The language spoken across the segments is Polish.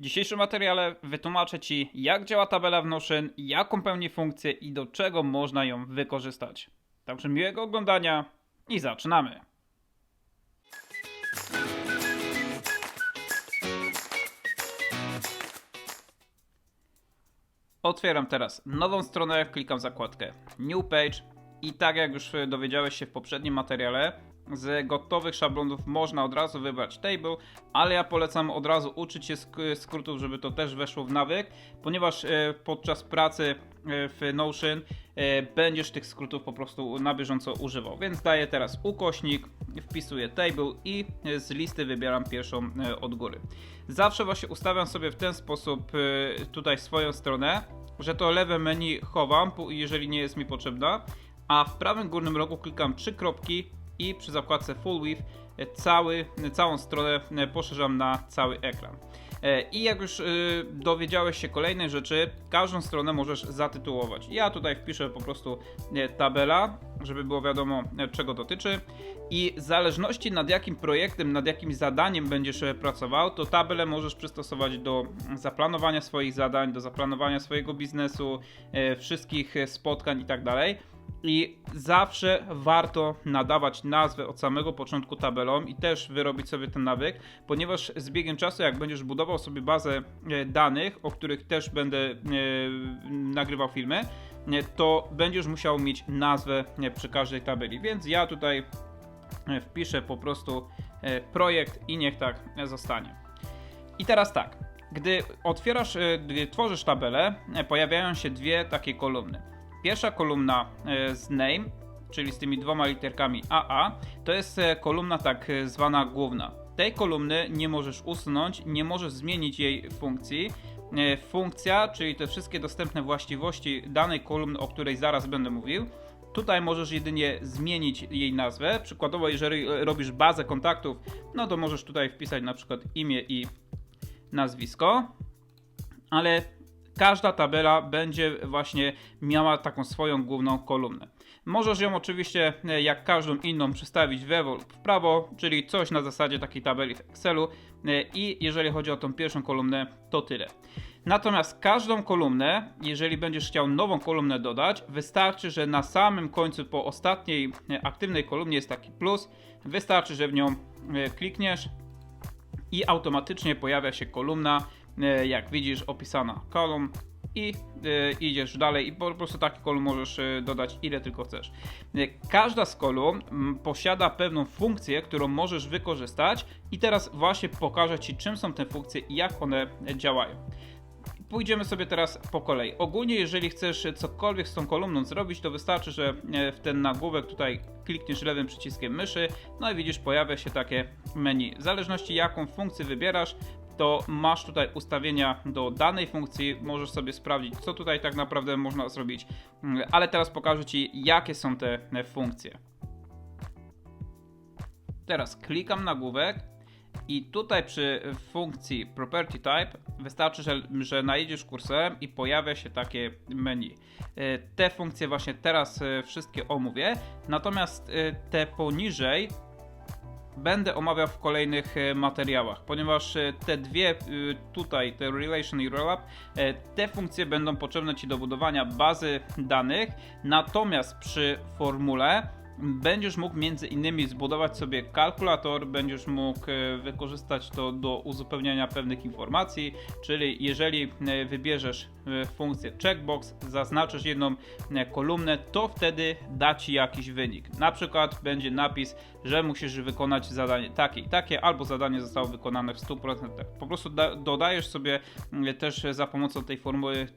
W dzisiejszym materiale wytłumaczę Ci, jak działa tabela w Notion, jaką pełni funkcję i do czego można ją wykorzystać. Także miłego oglądania i zaczynamy. Otwieram teraz nową stronę, klikam zakładkę New Page i tak jak już dowiedziałeś się w poprzednim materiale, z gotowych szablonów można od razu wybrać table, ale ja polecam od razu uczyć się sk- skrótów, żeby to też weszło w nawyk, ponieważ e, podczas pracy e, w Notion e, będziesz tych skrótów po prostu na bieżąco używał. Więc daję teraz ukośnik, wpisuję table i z listy wybieram pierwszą od góry. Zawsze właśnie ustawiam sobie w ten sposób tutaj swoją stronę, że to lewe menu chowam, jeżeli nie jest mi potrzebna, a w prawym górnym rogu klikam trzy kropki i przy zakładce Full Width e, cały, całą stronę e, poszerzam na cały ekran. E, I jak już e, dowiedziałeś się kolejnej rzeczy, każdą stronę możesz zatytułować. Ja tutaj wpiszę po prostu e, tabela, żeby było wiadomo e, czego dotyczy. I w zależności nad jakim projektem, nad jakim zadaniem będziesz e, pracował, to tabelę możesz przystosować do zaplanowania swoich zadań, do zaplanowania swojego biznesu, e, wszystkich e, spotkań i tak. I zawsze warto nadawać nazwę od samego początku tabelom i też wyrobić sobie ten nawyk, ponieważ z biegiem czasu, jak będziesz budował sobie bazę e, danych, o których też będę e, nagrywał filmy, e, to będziesz musiał mieć nazwę przy każdej tabeli. Więc ja tutaj wpiszę po prostu projekt i niech tak zostanie. I teraz tak, gdy otwierasz, gdy tworzysz tabelę, pojawiają się dwie takie kolumny. Pierwsza kolumna e, z name, czyli z tymi dwoma literkami AA, to jest e, kolumna tak e, zwana główna. Tej kolumny nie możesz usunąć, nie możesz zmienić jej funkcji. Funkcja, czyli te wszystkie dostępne właściwości danej kolumny, o której zaraz będę mówił, Tutaj możesz jedynie zmienić jej nazwę. Przykładowo, jeżeli robisz bazę kontaktów, no to możesz tutaj wpisać na przykład imię i nazwisko, ale każda tabela będzie właśnie miała taką swoją główną kolumnę. Możesz ją oczywiście, e, jak każdą inną, przestawić w lewo lub w prawo, czyli coś na zasadzie takiej tabeli w Excelu. E, I jeżeli chodzi o tą pierwszą kolumnę, to tyle. Natomiast każdą kolumnę, jeżeli będziesz chciał nową kolumnę dodać, wystarczy, że na samym końcu po ostatniej e, aktywnej kolumnie jest taki plus. Wystarczy, że w nią klikniesz i automatycznie pojawia się kolumna, jak widzisz, opisana kolumn i e, idziesz dalej i po prostu taki kolumn możesz e, dodać ile tylko chcesz. E, Każda z kolumn posiada pewną funkcję, którą możesz wykorzystać i teraz właśnie pokażę Ci czym są te funkcje i jak one e, działają. Pójdziemy sobie teraz po kolei. Ogólnie, jeżeli chcesz cokolwiek z tą kolumną zrobić, to wystarczy, że e, w ten nagłówek tutaj klikniesz lewym przyciskiem myszy, no i widzisz, pojawia się takie menu. W zależności jaką funkcję wybierasz, to masz tutaj ustawienia do danej funkcji, możesz sobie sprawdzić, co tutaj tak naprawdę można zrobić, Mm, ale teraz pokażę Ci, jakie są te e, funkcje. Teraz klikam nagłówek i tutaj przy funkcji Property Type wystarczy, że, że najedziesz kursorem i pojawia się takie menu. E, Te funkcje właśnie teraz e, wszystkie omówię, natomiast te poniżej będę omawiał w kolejnych e, materiałach, ponieważ e, te dwie e, tutaj, te relation i rollup, te funkcje będą potrzebne Ci do budowania bazy danych, natomiast przy formule będziesz mógł między innymi zbudować sobie kalkulator, będziesz mógł e, wykorzystać to do uzupełniania pewnych informacji, czyli jeżeli e, wybierzesz e, funkcję checkbox, zaznaczysz jedną kolumnę, to wtedy da Ci jakiś wynik. Na przykład będzie napis, że musisz wykonać zadanie takie i takie, albo zadanie zostało wykonane w 100%. Po prostu da- dodajesz sobie też za pomocą tej formuły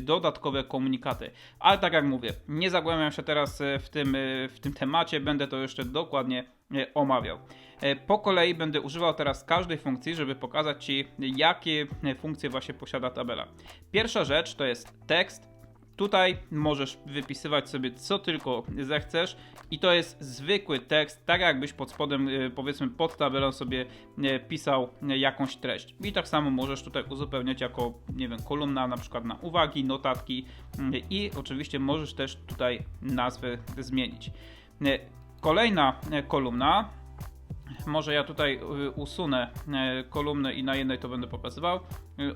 dodatkowe komunikaty. Ale tak jak mówię, nie zagłębiam się teraz w tym, w tym temacie, będę to jeszcze dokładnie e, omawiał. E, Po kolei będę używał teraz każdej funkcji, żeby pokazać Ci, jakie e, funkcje właśnie posiada tabela. Pierwsza rzecz to jest tekst. Tutaj możesz wypisywać sobie co tylko zechcesz i to jest zwykły tekst, tak jakbyś pod spodem, powiedzmy pod tabelą sobie pisał jakąś treść. I tak samo możesz tutaj uzupełniać jako, nie wiem, kolumna na przykład na uwagi, notatki mm, i oczywiście możesz też tutaj nazwę zmienić. E, Kolejna e, kolumna może ja tutaj y, usunę e, kolumnę i na jednej to będę pokazywał.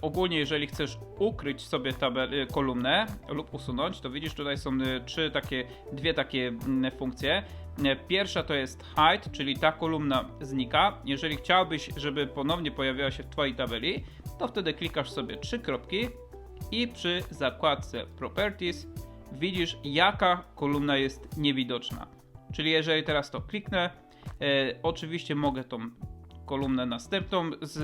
Ogólnie, jeżeli chcesz ukryć sobie tabel, kolumnę lub usunąć, to widzisz tutaj są trzy takie, dwie takie mm, funkcje. Pierwsza to jest hide, czyli ta kolumna znika. Jeżeli chciałbyś, żeby ponownie pojawiła się w Twojej tabeli, to wtedy klikasz sobie trzy kropki i przy zakładce Properties widzisz, jaka kolumna jest niewidoczna. Czyli jeżeli teraz to kliknę, e, oczywiście mogę tą kolumnę następną z,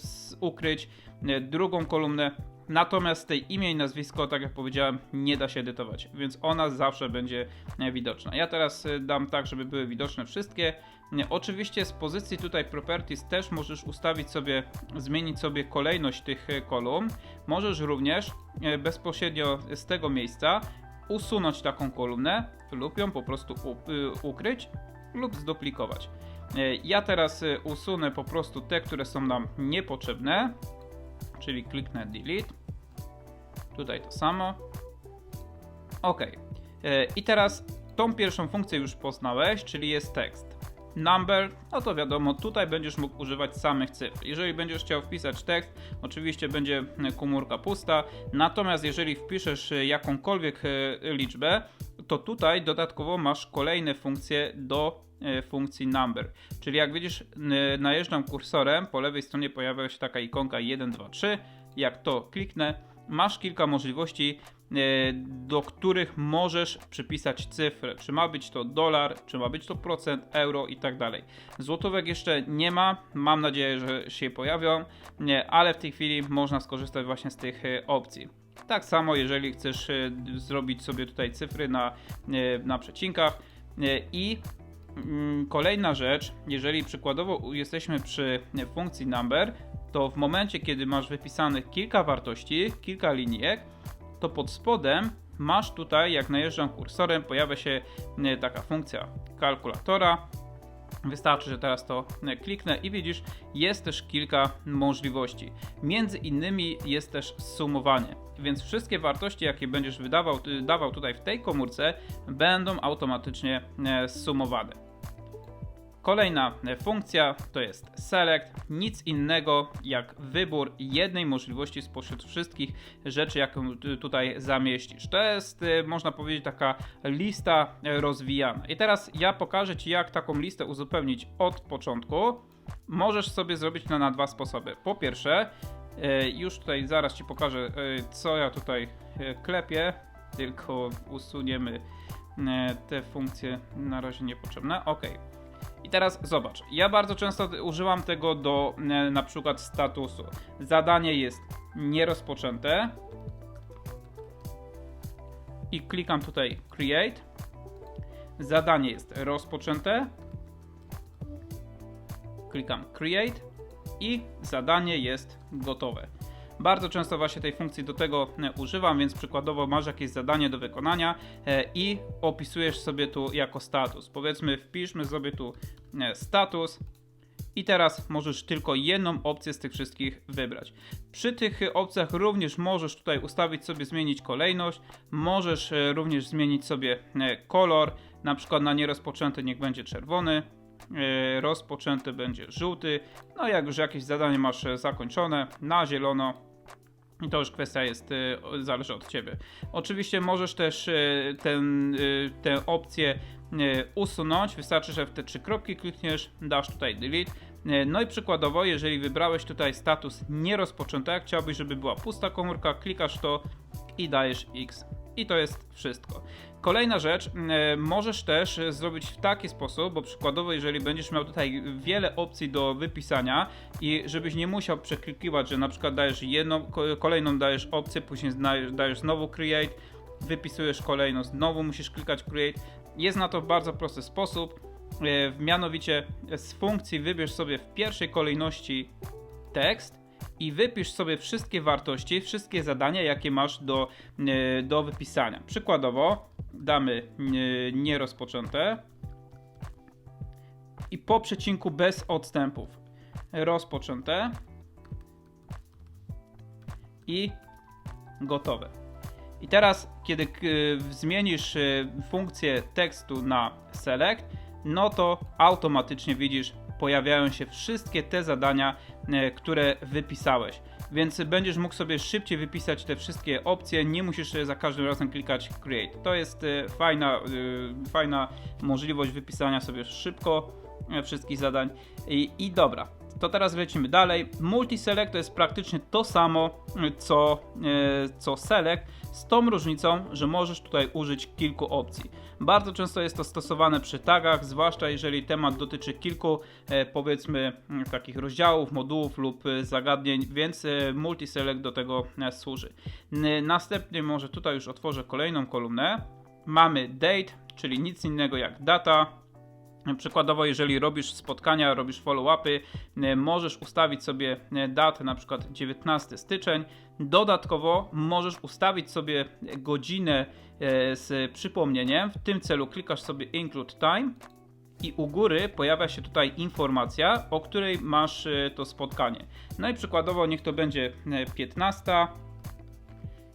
z ukryć, e, drugą kolumnę, natomiast tej imię i nazwisko, tak jak powiedziałem, nie da się edytować, więc ona zawsze będzie e, widoczna. Ja teraz e, dam tak, żeby były widoczne wszystkie. Nie, Oczywiście z pozycji tutaj Properties też możesz ustawić sobie, zmienić sobie kolejność tych e, kolumn. Możesz również e, bezpośrednio z tego miejsca usunąć taką kolumnę lub ją po prostu y, ukryć lub zduplikować. E, Ja teraz y, usunę po prostu te, które są nam niepotrzebne, czyli kliknę delete. Tutaj to samo. Ok. E, I teraz tą pierwszą funkcję już poznałeś, czyli jest tekst. Number, no to wiadomo, tutaj będziesz mógł używać samych cyfr. Jeżeli będziesz chciał wpisać tekst, oczywiście będzie e, komórka pusta, natomiast jeżeli wpiszesz e, jakąkolwiek e, liczbę, to tutaj dodatkowo masz kolejne funkcje do funkcji number. Czyli jak widzisz, najeżdżam kursorem, po lewej stronie pojawia się taka ikonka 1, 2, 3. Jak to kliknę, masz kilka możliwości, e, do których możesz przypisać cyfrę. Czy ma być to dolar, czy ma być to procent, euro i tak dalej. Złotówek jeszcze nie ma, mam nadzieję, że się pojawią, ale w tej chwili można skorzystać właśnie z tych e, opcji. Tak samo, jeżeli chcesz e, zrobić sobie tutaj cyfry na, na przecinkach i mm, kolejna rzecz, jeżeli przykładowo jesteśmy przy funkcji number, to w momencie, kiedy masz wypisanych kilka wartości, kilka linijek, to pod spodem masz tutaj, jak najeżdżam kursorem, pojawia się e, taka funkcja kalkulatora. Wystarczy, że teraz to e, kliknę i widzisz, jest też kilka możliwości. Między innymi jest też sumowanie, więc wszystkie wartości, jakie będziesz wydawał, dawał tutaj w tej komórce, będą automatycznie e, sumowane. Kolejna e, funkcja to jest select, nic innego jak wybór jednej możliwości spośród wszystkich rzeczy, jaką tu- tutaj zamieścisz. To jest, e, można powiedzieć, taka lista e, rozwijana. I teraz ja pokażę Ci, jak taką listę uzupełnić od początku. Możesz sobie zrobić to na dwa sposoby. Po pierwsze, już tutaj zaraz Ci pokażę, co ja tutaj klepię, tylko usuniemy te funkcje na razie niepotrzebne. Ok. I teraz zobacz, ja bardzo często używam tego do e, na przykład statusu. Zadanie jest nierozpoczęte i klikam tutaj create. Zadanie jest rozpoczęte. Klikam create i zadanie jest gotowe. Bardzo często właśnie tej funkcji do tego e, używam, więc przykładowo masz jakieś zadanie do wykonania e, i opisujesz sobie tu jako status. Powiedzmy, wpiszmy sobie tu e, status i teraz możesz tylko jedną opcję z tych wszystkich wybrać. Przy tych opcjach również możesz tutaj ustawić sobie, zmienić kolejność, możesz również zmienić sobie kolor, na przykład na nierozpoczęty niech będzie czerwony, rozpoczęty będzie żółty, no jak już jakieś zadanie masz zakończone, na zielono, i to już kwestia jest, y, zależy od Ciebie. Oczywiście możesz też y, ten, y, tę opcję usunąć. Wystarczy, że w te trzy kropki klikniesz, dasz tutaj delete. No i przykładowo, jeżeli wybrałeś tutaj status nierozpoczęty, jak chciałbyś, żeby była pusta komórka, klikasz to i dajesz X. I to jest wszystko. Kolejna rzecz, e, możesz też e, zrobić w taki sposób, bo przykładowo, jeżeli będziesz miał tutaj wiele opcji do wypisania i żebyś nie musiał przeklikiwać, że na przykład dajesz jedną, ko- kolejną dajesz opcję, później dajesz, dajesz znowu create, wypisujesz kolejną, znowu musisz klikać create. Jest na to bardzo prosty sposób, e, mianowicie z funkcji wybierz sobie w pierwszej kolejności tekst i wypisz sobie wszystkie wartości, wszystkie zadania, jakie masz do, e, do wypisania. Przykładowo damy e, nierozpoczęte i po przecinku bez odstępów rozpoczęte i gotowe. I teraz, kiedy zmienisz e, funkcję tekstu na select, no to automatycznie widzisz, pojawiają się wszystkie te zadania, e, które wypisałeś. więc będziesz mógł sobie szybciej wypisać te wszystkie opcje, nie musisz za każdym razem klikać create. To jest e, fajna, e, fajna możliwość wypisania sobie szybko e, wszystkich zadań i, i dobra. To teraz lecimy dalej. Multiselect to jest praktycznie to samo co, e, co select, z tą różnicą, że możesz tutaj użyć kilku opcji. Bardzo często jest to stosowane przy tagach, zwłaszcza jeżeli temat dotyczy kilku, e, powiedzmy, m, takich rozdziałów, modułów lub e, zagadnień, więc e, multiselect do tego służy. Następnie może tutaj już otworzę kolejną kolumnę. Mamy date, czyli nic innego jak data, Przykładowo, jeżeli robisz spotkania, robisz follow-upy, e, możesz ustawić sobie e, datę, na przykład 19 styczeń. Dodatkowo możesz ustawić sobie godzinę e, z przypomnieniem. W tym celu klikasz sobie Include Time i u góry pojawia się tutaj informacja, o której masz to spotkanie. No i przykładowo niech to będzie e, 15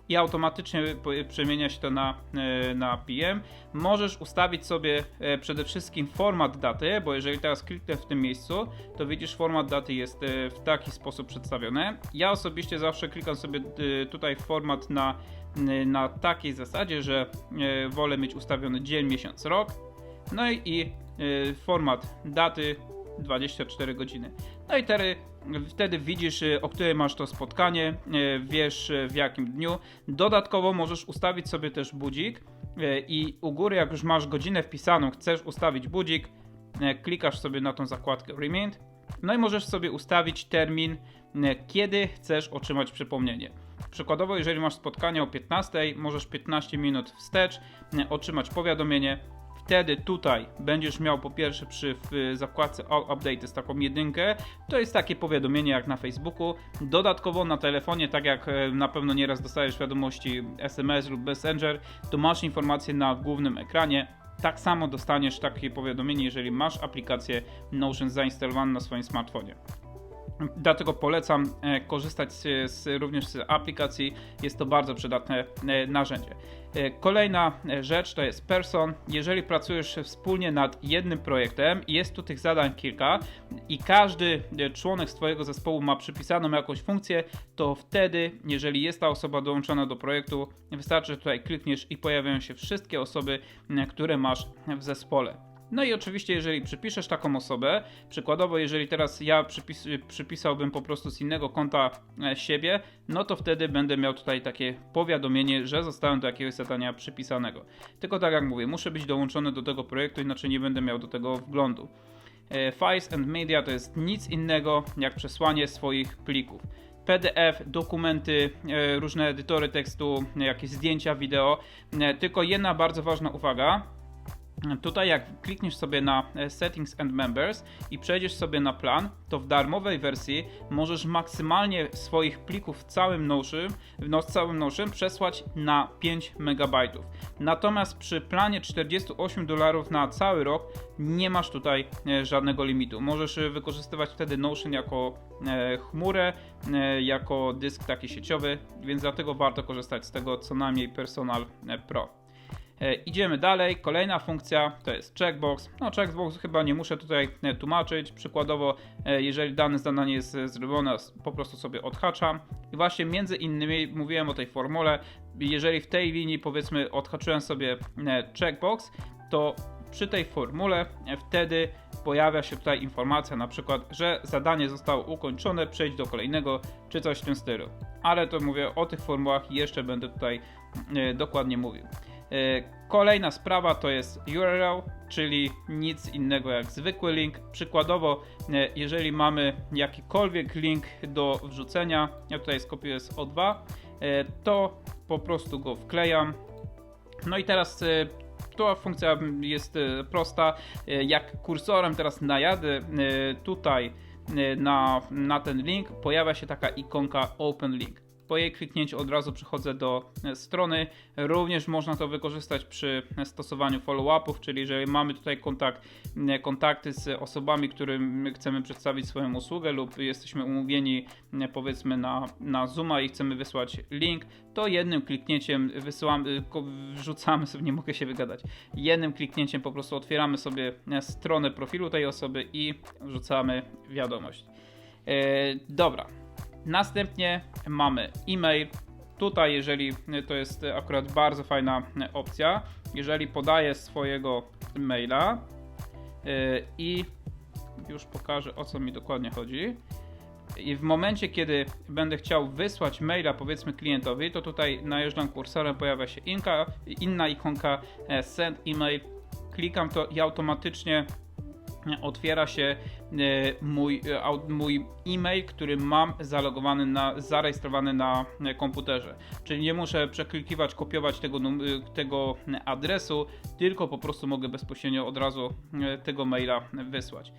i automatycznie przemienia się to na, e, na PM. Możesz ustawić sobie e, przede wszystkim format daty, bo jeżeli teraz kliknę w tym miejscu, to widzisz format daty jest e, w taki sposób przedstawiony. Ja osobiście zawsze klikam sobie tutaj format na, na takiej zasadzie, że wolę mieć ustawiony dzień, miesiąc, rok. No i, format daty 24 godziny. No i wtedy, wtedy widzisz, y, o której masz to spotkanie, y, wiesz y, w jakim dniu. Dodatkowo możesz ustawić sobie też budzik i u góry, jak już masz godzinę wpisaną, chcesz ustawić budzik, klikasz sobie na tą zakładkę Remind. No i możesz sobie ustawić termin, kiedy chcesz otrzymać przypomnienie. Przykładowo, jeżeli masz spotkanie o 15, możesz 15 minut wstecz otrzymać powiadomienie, wtedy tutaj będziesz miał po pierwsze przy w zakładce Update z taką jedynkę, to jest takie powiadomienie jak na Facebooku. Dodatkowo na telefonie, tak jak e, na pewno nieraz dostajesz wiadomości SMS lub Messenger, to masz informacje na głównym ekranie. Tak samo dostaniesz takie powiadomienie, jeżeli masz aplikację Notion zainstalowaną na swoim smartfonie. Dlatego polecam e, korzystać z, również z aplikacji. Jest to bardzo przydatne e, narzędzie. E, Kolejna rzecz to jest Person. Jeżeli pracujesz wspólnie nad jednym projektem jest tu tych zadań kilka i każdy członek z Twojego zespołu ma przypisaną jakąś funkcję, to wtedy, jeżeli jest ta osoba dołączona do projektu, wystarczy, że tutaj klikniesz i pojawiają się wszystkie osoby, które masz w zespole. No i oczywiście, jeżeli przypiszesz taką osobę, przykładowo, jeżeli teraz ja przypis, przypisałbym po prostu z innego konta e, siebie, no to wtedy będę miał tutaj takie powiadomienie, że zostałem do jakiegoś zadania przypisanego. Tylko tak jak mówię, muszę być dołączony do tego projektu, inaczej nie będę miał do tego wglądu. E, Files and Media to jest nic innego jak przesłanie swoich plików. PDF, dokumenty, e, różne edytory tekstu, jakieś zdjęcia, wideo. Tylko jedna bardzo ważna uwaga. Tutaj jak klikniesz sobie na e, Settings and Members i przejdziesz sobie na plan, to w darmowej wersji możesz maksymalnie swoich plików w całym Notion, no, całym Notion przesłać na 5 MB. Natomiast przy planie 48 dolarów na cały rok nie masz tutaj e, żadnego limitu. Możesz e, wykorzystywać wtedy Notion jako chmurę, jako dysk taki sieciowy, więc dlatego warto korzystać z tego co najmniej Personal Pro. E, Idziemy dalej. Kolejna funkcja to jest checkbox. No, checkbox chyba nie muszę tutaj e, tłumaczyć. Przykładowo, e, jeżeli dane zadanie jest zrobione, po prostu sobie odhaczam. I właśnie między innymi mówiłem o tej formule. Jeżeli w tej linii powiedzmy odhaczyłem sobie checkbox, to przy tej formule wtedy pojawia się tutaj informacja na przykład, że zadanie zostało ukończone, przejdź do kolejnego, czy coś w tym stylu. Ale to mówię o tych formułach jeszcze będę tutaj dokładnie mówił. E, Kolejna sprawa to jest URL, czyli nic innego jak zwykły link. Przykładowo, e, jeżeli mamy jakikolwiek link do wrzucenia, ja tutaj skopiuję z O2, e, to po prostu go wklejam. No i teraz ta funkcja jest prosta. Jak kursorem teraz najadę tutaj na, na ten link, pojawia się taka ikonka Open Link. Po jej kliknięciu od razu przechodzę do e, strony. Również można to wykorzystać przy e, stosowaniu follow-upów, czyli jeżeli mamy tutaj kontakt, e, kontakty z osobami, którym chcemy przedstawić swoją usługę lub jesteśmy umówieni powiedzmy na, na Zooma i chcemy wysłać link, to jednym kliknięciem wysyłamy, ko- wrzucamy sobie, nie mogę się wygadać, jednym kliknięciem po prostu otwieramy sobie stronę profilu tej osoby i wrzucamy wiadomość. Dobra. Następnie mamy e-mail. Tutaj, jeżeli to jest akurat bardzo fajna opcja, jeżeli podaję swojego maila yy, i już pokażę o co mi dokładnie chodzi. I w momencie, kiedy będę chciał wysłać maila, powiedzmy klientowi, to tutaj najeżdżam kursorem, pojawia się inka, inna ikonka e, send email. Klikam to i automatycznie otwiera się e, mój, e, mój e-mail, który mam zalogowany na, zarejestrowany na e, komputerze. Czyli nie muszę przeklikiwać, kopiować tego, tego adresu, tylko po prostu mogę bezpośrednio od razu tego maila wysłać.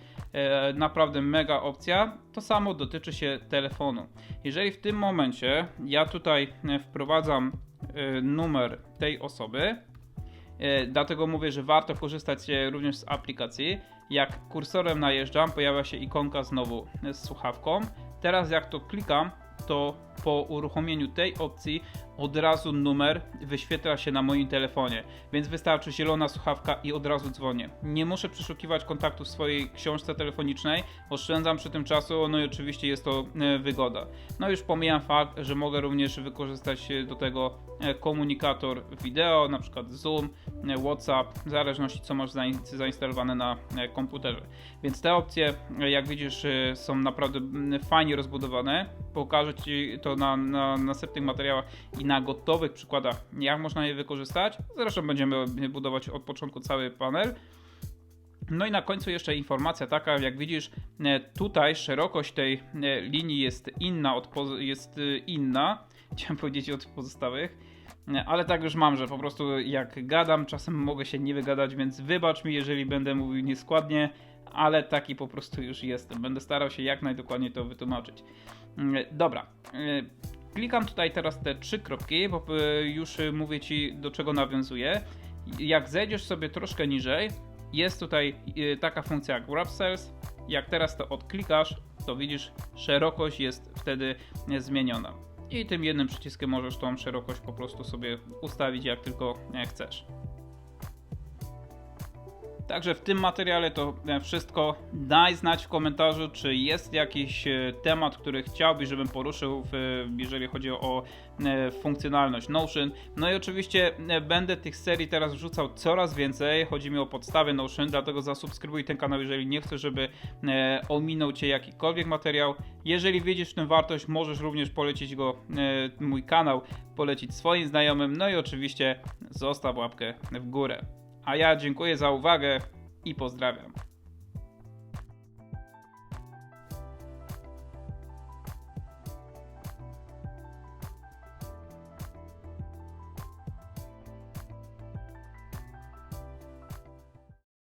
Naprawdę mega opcja. To samo dotyczy się telefonu. Jeżeli w tym momencie ja tutaj wprowadzam numer tej osoby, Dlatego mówię, że warto korzystać e, również z aplikacji. Jak kursorem najeżdżam, pojawia się ikonka znowu e, z słuchawką. Teraz jak to klikam, to po uruchomieniu tej opcji od razu numer wyświetla się na moim telefonie, więc wystarczy zielona słuchawka i od razu dzwonię. Nie muszę przeszukiwać kontaktu w swojej książce telefonicznej, oszczędzam przy tym czasu, no i oczywiście jest to e, wygoda. No już pomijam fakt, że mogę również wykorzystać e, do tego e, komunikator wideo, na przykład Zoom, WhatsApp, w zależności co masz zain- zainstalowane na komputerze. Więc te opcje, jak widzisz, są naprawdę fajnie rozbudowane. Pokażę Ci to na, na następnych materiałach i na gotowych przykładach, jak można je wykorzystać. Zresztą będziemy budować od początku cały panel. No i na końcu jeszcze informacja taka, jak widzisz, e, tutaj szerokość tej e, linii jest inna, od jest e, inna, chciałem powiedzieć od pozostałych, ale tak już mam, że po prostu jak gadam, czasem mogę się nie wygadać, więc wybacz mi, jeżeli będę mówił nieskładnie, ale taki po prostu już jestem. Będę starał się jak najdokładniej to wytłumaczyć. Mm, Dobra, e, klikam tutaj teraz te trzy kropki, bo e, już e, mówię Ci do czego nawiązuję. Jak zejdziesz sobie troszkę niżej, jest tutaj taka funkcja jak Wrap Cells. Jak teraz to odklikasz, to widzisz, szerokość jest wtedy zmieniona. I tym jednym przyciskiem możesz tą szerokość po prostu sobie ustawić jak tylko chcesz. Także w tym materiale to e, wszystko. Daj znać w komentarzu, czy jest jakiś e, temat, który chciałbyś, żebym poruszył, w, jeżeli chodzi o e, funkcjonalność Notion. No i oczywiście e, będę tych serii teraz wrzucał coraz więcej. Chodzi mi o podstawę Notion, dlatego zasubskrybuj ten kanał, jeżeli nie chcesz, żeby e, ominął Cię jakikolwiek materiał. Jeżeli widzisz w tym wartość, możesz również polecić go, e, mój kanał, polecić swoim znajomym. No i oczywiście zostaw łapkę w górę. A ja dziękuję za uwagę i pozdrawiam.